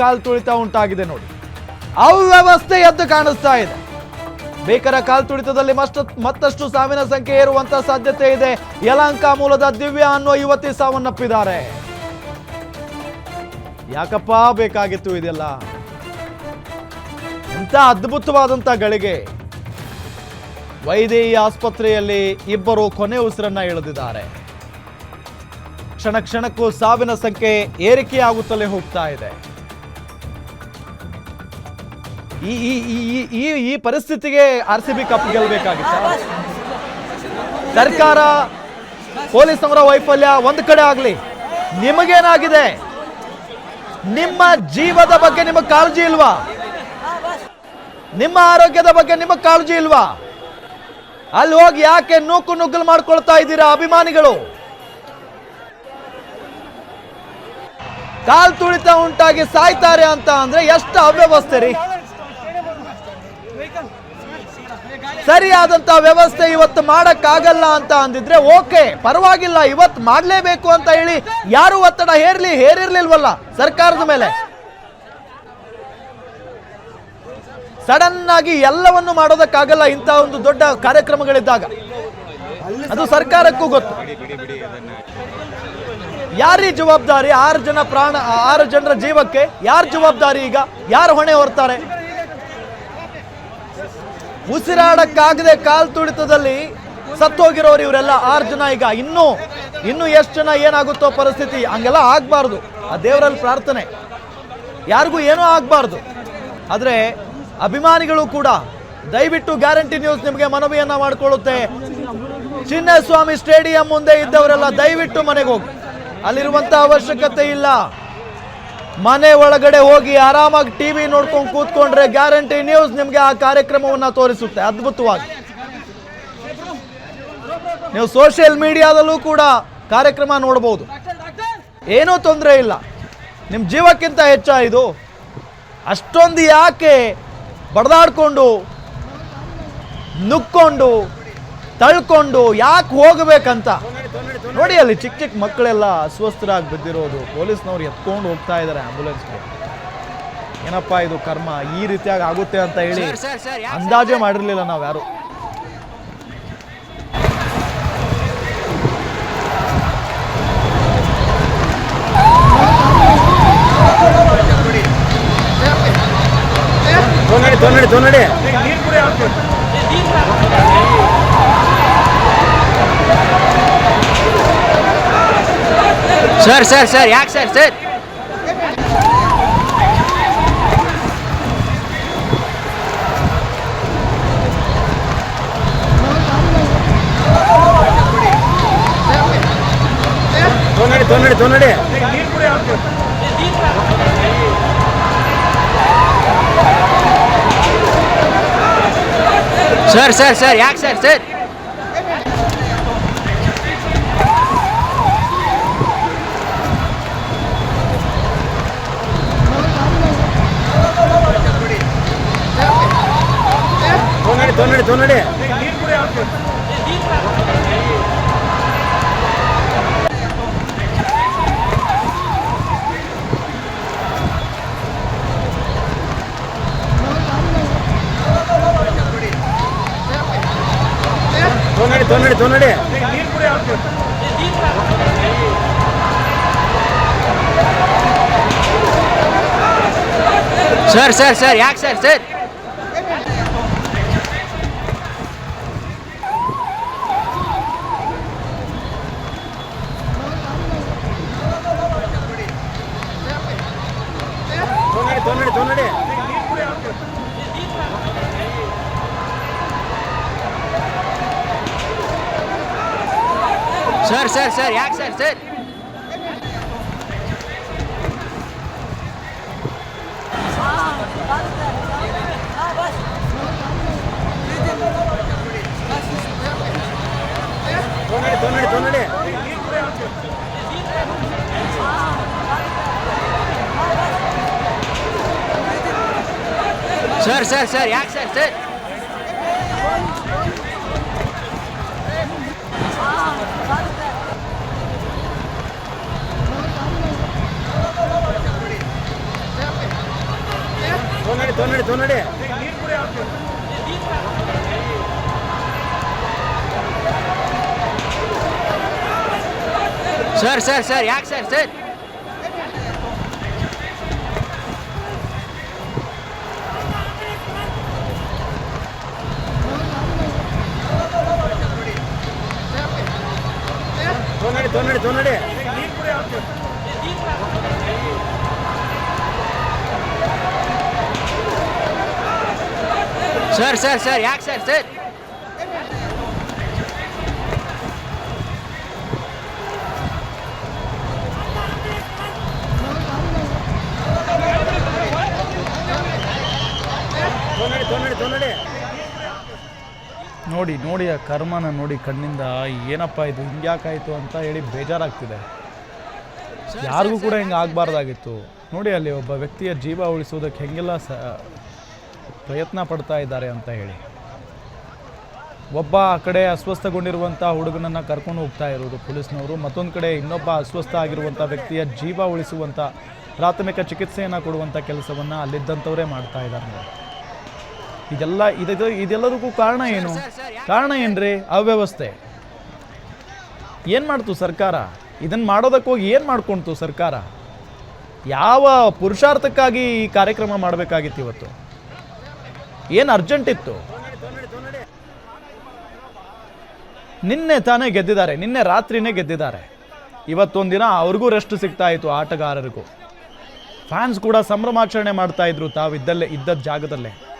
ಕಾಲ್ ತುಳಿತ ಉಂಟಾಗಿದೆ ನೋಡಿ. ಅವ್ಯವಸ್ಥೆ ಎದ್ದು ಕಾಣಿಸ್ತಾ ಇದೆ. ಬೇಕರ ಕಾಲ್ ತುಳಿತದಲ್ಲಿ ಮತ್ತಷ್ಟು ಸಾವಿನ ಸಂಖ್ಯೆ ಏರುವಂತ ಸಾಧ್ಯತೆ ಇದೆ. ಯಲಹಂಕ ಮೂಲದ ದಿವ್ಯಾ ಅನ್ನೋ ಯುವತಿ ಸಾವನ್ನಪ್ಪಿದ್ದಾರೆ. ಯಾಕಪ್ಪ ಬೇಕಾಗಿತ್ತು ಇದೆಲ್ಲ? ಇಂಥ ಅದ್ಭುತವಾದಂತ ಗಳಿಗೆ ವೈದೇಹಿ ಆಸ್ಪತ್ರೆಯಲ್ಲಿ ಇಬ್ಬರು ಕೊನೆ ಉಸಿರನ್ನ ಎಳೆದಿದ್ದಾರೆ ಕ್ಷಣ ಕ್ಷಣಕ್ಕೂ ಸಾವಿನ ಸಂಖ್ಯೆ ಏರಿಕೆಯಾಗುತ್ತಲೇ ಹೋಗ್ತಾ ಇದೆ. ಈ ಈ, ಈ- ಈ- ಪರಿಸ್ಥಿತಿಗೆ ಆರ್ ಸಿ ಬಿ ಕಪ್ ಗೆಲ್ಲಬೇಕಾಗಿತ್ತು ಸರ್ಕಾರ ಪೊಲೀಸ್ ಅವರ ವೈಫಲ್ಯ ಒಂದ್ ಕಡೆ ಆಗ್ಲಿ, ನಿಮಗೇನಾಗಿದೆ? ನಿಮ್ಮ ಜೀವದ ಬಗ್ಗೆ ನಿಮಗೆ ಕಾಳಜಿ ಇಲ್ವಾ? ನಿಮ್ಮ ಆರೋಗ್ಯದ ಬಗ್ಗೆ ನಿಮಗೆ ಕಾಳಜಿ ಇಲ್ವಾ? ಅಲ್ಲಿ ಹೋಗಿ ಯಾಕೆ ನೂಕು ನುಗ್ಗಲು ಮಾಡ್ಕೊಳ್ತಾ ಇದ್ದೀರಾ ಅಭಿಮಾನಿಗಳು? ಕಾಲ್ ತುಳಿತ ಉಂಟಾಗಿ ಸಾಯ್ತಾರೆ ಅಂತ ಅಂದ್ರೆ ಎಷ್ಟು ಅವ್ಯವಸ್ಥೆ ರೀ? ಸರಿಯಾದಂತ ವ್ಯವಸ್ಥೆ ಇವತ್ತು ಮಾಡಕ್ಕಾಗಲ್ಲ ಅಂತ ಅಂದಿದ್ರೆ ಓಕೆ, ಪರವಾಗಿಲ್ಲ ಇವತ್ತು ಮಾಡ್ಲೇಬೇಕು ಅಂತ ಹೇಳಿ ಯಾರು ಒತ್ತಡ ಹೇರ್ಲಿ, ಹೇರಿರ್ಲಿಲ್ವಲ್ಲ ಸರ್ಕಾರದ ಮೇಲೆ? ಸಡನ್ ಆಗಿ ಎಲ್ಲವನ್ನು ಮಾಡೋದಕ್ಕಾಗಲ್ಲ ಇಂಥ ಒಂದು ದೊಡ್ಡ ಕಾರ್ಯಕ್ರಮಗಳಿದ್ದಾಗ. ಅದು ಸರ್ಕಾರಕ್ಕೂ ಗೊತ್ತು. ಯಾರೀ ಜವಾಬ್ದಾರಿ? ಆರು ಜನ ಪ್ರಾಣ, ಆರು ಜನರ ಜೀವಕ್ಕೆ ಯಾರು ಜವಾಬ್ದಾರಿ ಈಗ? ಯಾರು ಹೊಣೆ ಹೊರ್ತಾರೆ? ಉಸಿರಾಡಕ್ಕಾಗದೆ ಕಾಲ್ ತುಳಿತದಲ್ಲಿ ಸತ್ತೋಗಿರೋರು ಇವರೆಲ್ಲ ಆರು ಜನ ಈಗ ಇನ್ನೂ ಇನ್ನೂ ಎಷ್ಟು ಜನ ಏನಾಗುತ್ತೋ ಪರಿಸ್ಥಿತಿ ಹಂಗೆಲ್ಲ ಆಗಬಾರ್ದು. ಆ ದೇವರಲ್ಲಿ ಪ್ರಾರ್ಥನೆ. ಯಾರಿಗೂ ಏನೂ ಆಗಬಾರ್ದು. ಆದರೆ ಅಭಿಮಾನಿಗಳು ಕೂಡ ದಯವಿಟ್ಟು ಗ್ಯಾರಂಟಿ ನ್ಯೂಸ್ ನಿಮಗೆ ಮನವಿಯನ್ನ ಮಾಡಿಕೊಳ್ಳುತ್ತೆ. ಚಿನ್ನಸ್ವಾಮಿ ಸ್ಟೇಡಿಯಂ ಮುಂದೆ ಇದ್ದವರೆಲ್ಲ ದಯವಿಟ್ಟು ಮನೆಗೆ ಹೋಗಿ. ಅಲ್ಲಿರುವಂತ ಅವಶ್ಯಕತೆ ಇಲ್ಲ. ಮನೆ ಒಳಗಡೆ ಹೋಗಿ ಆರಾಮಾಗಿ ಟಿ ವಿ ನೋಡ್ಕೊಂಡು ಕೂತ್ಕೊಂಡ್ರೆ ಗ್ಯಾರಂಟಿ ನ್ಯೂಸ್ ನಿಮಗೆ ಆ ಕಾರ್ಯಕ್ರಮವನ್ನ ತೋರಿಸುತ್ತೆ, ಅದ್ಭುತವಾಗಿ. ನೀವು ಸೋಷಿಯಲ್ ಮೀಡಿಯಾದಲ್ಲೂ ಕೂಡ ಕಾರ್ಯಕ್ರಮ ನೋಡಬಹುದು ಏನೂ ತೊಂದರೆ ಇಲ್ಲ. ನಿಮ್ಮ ಜೀವಕ್ಕಿಂತ ಹೆಚ್ಚಾ ಇದು ಅಷ್ಟೊಂದು ಯಾಕೆ ಬಡದಾಡ್ಕೊಂಡು, ನುಕ್ಕೊಂಡು, ತಳ್ಕೊಂಡು ಯಾಕೆ ಹೋಗ್ಬೇಕಂತ? ನೋಡಿ ಅಲ್ಲಿ ಚಿಕ್ಕ ಚಿಕ್ಕ ಮಕ್ಕಳೆಲ್ಲ ಅಸ್ವಸ್ಥರಾಗಿ ಬಿದ್ದಿರೋದು. ಪೊಲೀಸ್ನವ್ರು ಎತ್ಕೊಂಡು ಹೋಗ್ತಾ ಇದ್ದಾರೆ ಆಂಬ್ಯುಲೆನ್ಸ್ಗೆ ಏನಪ್ಪಾ ಇದು ಕರ್ಮ? ಈ ರೀತಿಯಾಗಿ ಆಗುತ್ತೆ ಅಂತ ಹೇಳಿ ಅಂದಾಜೇ ಮಾಡಿರಲಿಲ್ಲ ನಾವು ಯಾರು ಸರ್ ಸರ್ ಸರ್ ಯಾಕೆ ಸರ್ ಸರ್ ತೊನ್ನಡಿ ತೊನ್ನಡಿ ತೊನ್ನಡಿ ಸರ್ ಸರ್ ಸರ್ ಯಾಕೆ ಸರ್ ಸರ್ ತೊನ್ನಡಿ ತೊನ್ನಡಿ ತೊನ್ನಡಿ ತೊನ್ನಡಿ ತೊನ್ನಡಿ ತೊನ್ನಡಿ ಸರ್ ಸರ್ ಸರ್ ಯಾಕೆ ಸರ್ ಸರ್ ತೊನ್ನಡಿ ತೊನ್ನಡಿ ಸರ್ ಸರ್ ಸರ್ ಯಾಕೆ sir sir? Sir sir sir ಯಾಕೆ ಸರ್ ಸರ್ ತೊನ್ನಡಿ ತೊನ್ನಡಿ ಸರ್ ಸರ್ ಸರ್ ಯಾಕೆ ಸರ್ ಸರ್ ತೊನ್ನಡಿ ತೊನ್ನಡಿ ತೊನ್ನಡಿ ಸರ್ ಸರ್ ಸರ್ ಯಾಕೆ ಸರ್ ಸರ್ ತೊನ್ನಡಿ ತೊನ್ನಡಿ ತೊನ್ನಡಿ ನೋಡಿ ನೋಡಿ ಆ ಕರ್ಮನ ನೋಡಿ ಕಣ್ಣಿಂದ ಏನಪ್ಪ ಇದು? ಹಿಂಗ್ಯಾಕಾಯಿತು ಅಂತ ಹೇಳಿ ಬೇಜಾರಾಗ್ತಿದೆ. ಯಾರಿಗೂ ಕೂಡ ಹಿಂಗೆ ಆಗಬಾರ್ದಾಗಿತ್ತು. ನೋಡಿ ಅಲ್ಲಿ ಒಬ್ಬ ವ್ಯಕ್ತಿಯ ಜೀವ ಉಳಿಸೋದಕ್ಕೆ ಹೆಂಗೆಲ್ಲ ಸ ಪ್ರಯತ್ನ ಪಡ್ತಾ ಇದ್ದಾರೆ ಅಂತ ಹೇಳಿ. ಒಬ್ಬ ಆ ಕಡೆ ಅಸ್ವಸ್ಥಗೊಂಡಿರುವಂಥ ಹುಡುಗನನ್ನು ಕರ್ಕೊಂಡು ಹೋಗ್ತಾ ಇರೋದು ಪೊಲೀಸ್ನವರು. ಮತ್ತೊಂದು ಕಡೆ ಇನ್ನೊಬ್ಬ ಅಸ್ವಸ್ಥ ಆಗಿರುವಂಥ ವ್ಯಕ್ತಿಯ ಜೀವ ಉಳಿಸುವಂಥ ಪ್ರಾಥಮಿಕ ಚಿಕಿತ್ಸೆಯನ್ನು ಕೊಡುವಂಥ ಕೆಲಸವನ್ನು ಅಲ್ಲಿದ್ದಂಥವರೇ ಮಾಡ್ತಾ ಇದ್ದಾರೆ ನೋಡಿ. ಇದೆಲ್ಲ ಇದು ಇದೆಲ್ಲದಕ್ಕೂ ಕಾರಣ ಏನು? ಕಾರಣ ಏನ್ರಿ? ಅವ್ಯವಸ್ಥೆ. ಏನು ಮಾಡ್ತು ಸರ್ಕಾರ? ಇದನ್ನು ಮಾಡೋದಕ್ಕೆ ಹೋಗಿ ಏನು ಮಾಡ್ಕೊಳ್ತು ಸರ್ಕಾರ? ಯಾವ ಪುರುಷಾರ್ಥಕ್ಕಾಗಿ ಈ ಕಾರ್ಯಕ್ರಮ ಮಾಡಬೇಕಾಗಿತ್ತು ಇವತ್ತು? ಏನು ಅರ್ಜೆಂಟ್ ಇತ್ತು? ನಿನ್ನೆ ತಾನೇ ಗೆದ್ದಿದ್ದಾರೆ ನಿನ್ನೆ ರಾತ್ರಿನೇ ಗೆದ್ದಿದ್ದಾರೆ. ಇವತ್ತೊಂದಿನ ಅವ್ರಿಗೂ ರೆಸ್ಟ್ ಸಿಗ್ತಾ ಇತ್ತು ಆಟಗಾರರಿಗೂ. ಫ್ಯಾನ್ಸ್ ಕೂಡ ಸಂಭ್ರಮಾಚರಣೆ ಮಾಡ್ತಾ ಇದ್ರು ತಾವಿದ್ದಲ್ಲೇ ಇದ್ದದ ಜಾಗದಲ್ಲೇ.